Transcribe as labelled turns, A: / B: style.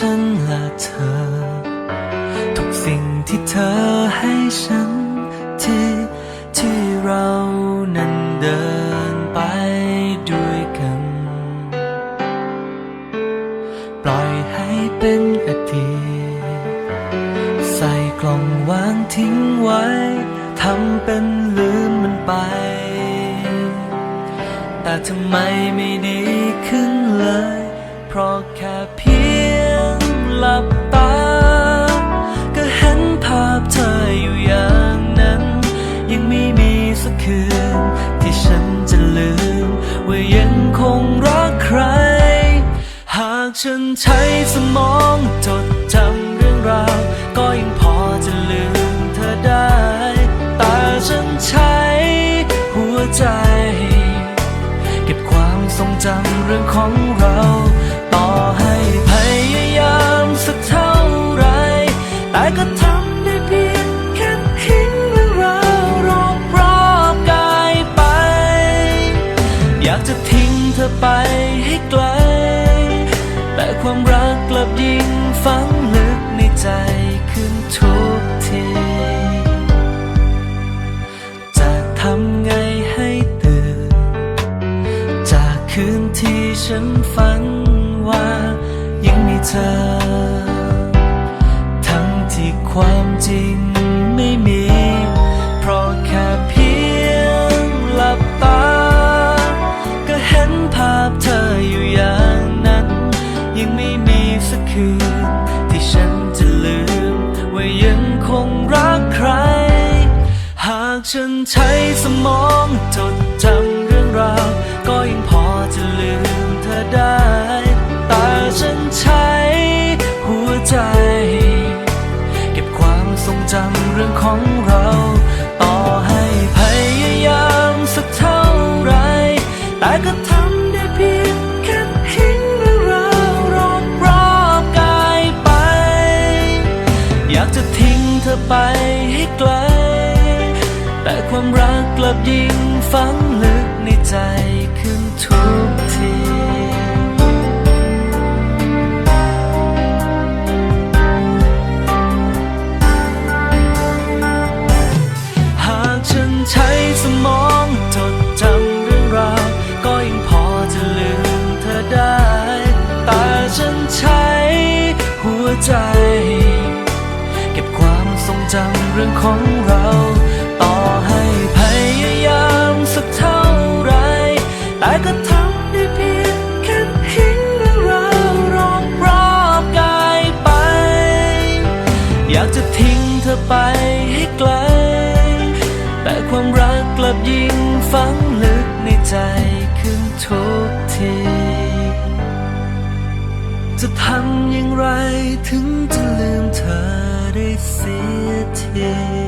A: ฉันและเธอ ทุกสิ่งที่เธอให้ฉันที่ที่เรานั้นเดินไปด้วยกัน ปล่อยให้เป็นอดีตใส่กล่องวางทิ้งไว้ ทำเป็นลืมมันไป แต่ทำไมไม่ดีขึ้นเลย ราะแค่เพียงหลับตา ก็เห็นภาพเธออยู่อย่างนั้น ยังไม่มีสักคืน ที่ฉันจะลืม ว่ายังคงรักใคร หากฉันใช้สมองจดจำเรื่องราว ก็ยังพอจะลืมเธอได้ แต่ฉันใช้หัวใจ เก็บความทรงจำเรื่องของเรา ต่อให้พยายามสักเท่าไร แต่ก็ทำได้เพียงแค่ทิ้งเรื่องราวรอบรอบกายไป อยากจะทิ้งเธอไปให้ไกล แต่ความรักกลับยิ่งฝังลึกในใจขึ้นทุกที จะทำไงให้ตื่น จากคืนที่ฉันฝัน อ ทั้งที่ความจริงไม่มี เพราะแค่เพียงหลับตา ก็เห็นภาพเธออยู่อย่างนั้น ยังไม่มีสักคืน ที่ฉันจะลืม ว่ายังคงรักใคร หากฉันใช้สมองจดจำ ไปให้ไกล แต่ความรักกลับยิ่งฝังลึกในใจขึ้นทุกทีหากฉันใช้สมองจดจำเรื่องราว ก็ยังพอจะลืมเธอได้ แต่ฉันใช้หัวใจ จำเรื่องของเรา ต่อให้พยายามสักเท่าไร แต่ก็ทำได้เพียงแค่ทิ้งเรื่องราวรอบรอบกายไป อยากจะทิ้งเธอไปให้ไกล แต่ความรักกลับยิ่งฝังลึกในใจขึ้นทุกทีจะทำอย่างไรถึงจะลืมเธอได้เสี ยที